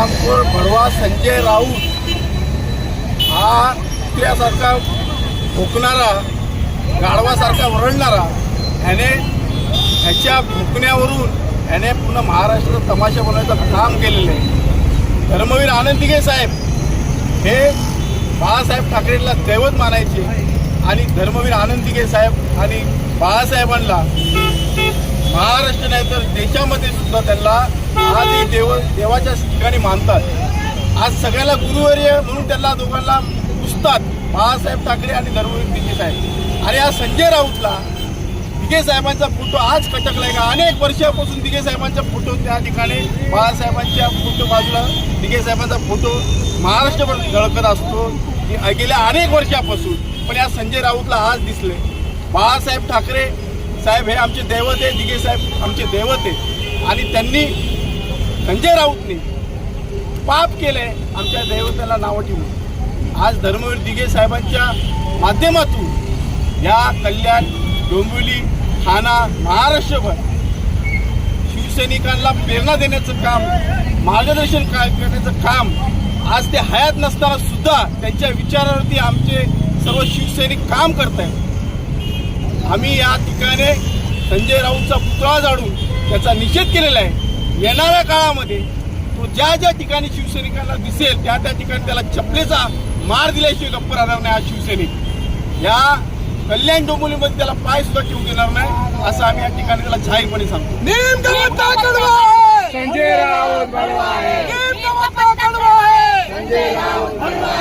रामपूर भडवा संजय राऊत. हा त्यासारखा भुकणारा गाढवासारखा वरडणारा ह्याने ह्याच्या भुकण्यावरून ह्याने पुन्हा महाराष्ट्राचा तमाशा बनवायचं काम केलेलं आहे. धर्मवीर आनंदिगे साहेब हे बाळासाहेब ठाकरेंना दैवत मानायचे आणि धर्मवीर आनंदिगे साहेब आणि बाळासाहेबांना महाराष्ट्र नाही तर देशामध्ये सुद्धा त्यांना आजही देव देवाच्या ठिकाणी मानतात. आज सगळ्याला गुरुवर्य म्हणून त्यांना दोघांना पुजतात बाळासाहेब ठाकरे आणि धर्मवीर दिघे साहेब. आणि आज संजय राऊतला दिघे साहेबांचा फोटो आज कटकलाय का? अनेक वर्षापासून दिघे साहेबांचा फोटो त्या ठिकाणी बाळासाहेबांच्या फोटो बाजूला दिघे साहेबांचा फोटो महाराष्ट्रभर झळकत असतो. गेल्या अनेक वर्षापासून. पण या संजय राऊतला आज दिसले बाळासाहेब ठाकरे साहेब हे आमचे दैवत आहे दिघे साहेब आमचे दैवत आहे. आणि त्यांनी संजय राऊतने पाप केले आमच्या दैवताला नावं ठेवून. आज धर्मवीर दिघे साहेबांच्या माध्यमातून या कल्याण डोंबिवली ठाणा महाराष्ट्रभर शिवसैनिकांना प्रेरणा देण्याचं काम मार्गदर्शन करण्याचं काम आज ते हयात नसताना सुद्धा त्यांच्या विचारावरती आमचे सर्व शिवसैनिक काम करत आहेत आम्ही या ठिकाणी संजय राऊतचा पुतळा जाळून त्याचा निषेध केलेला आहे. येणाऱ्या काळामध्ये तो ज्या ज्या ठिकाणी शिवसैनिकांना दिसेल त्या त्या ठिकाणी त्याला चपलेचा मार दिल्याशिवाय गप्प राहणार नाही हा शिवसैनिक. या कल्याण डोंबिवलीमध्ये त्याला पाय सुद्धा ठेवू देणार नाही असं आम्ही या ठिकाणी त्याला जाहीरपणे सांगतो. संजय राऊत बडवा संजय राऊत बडवा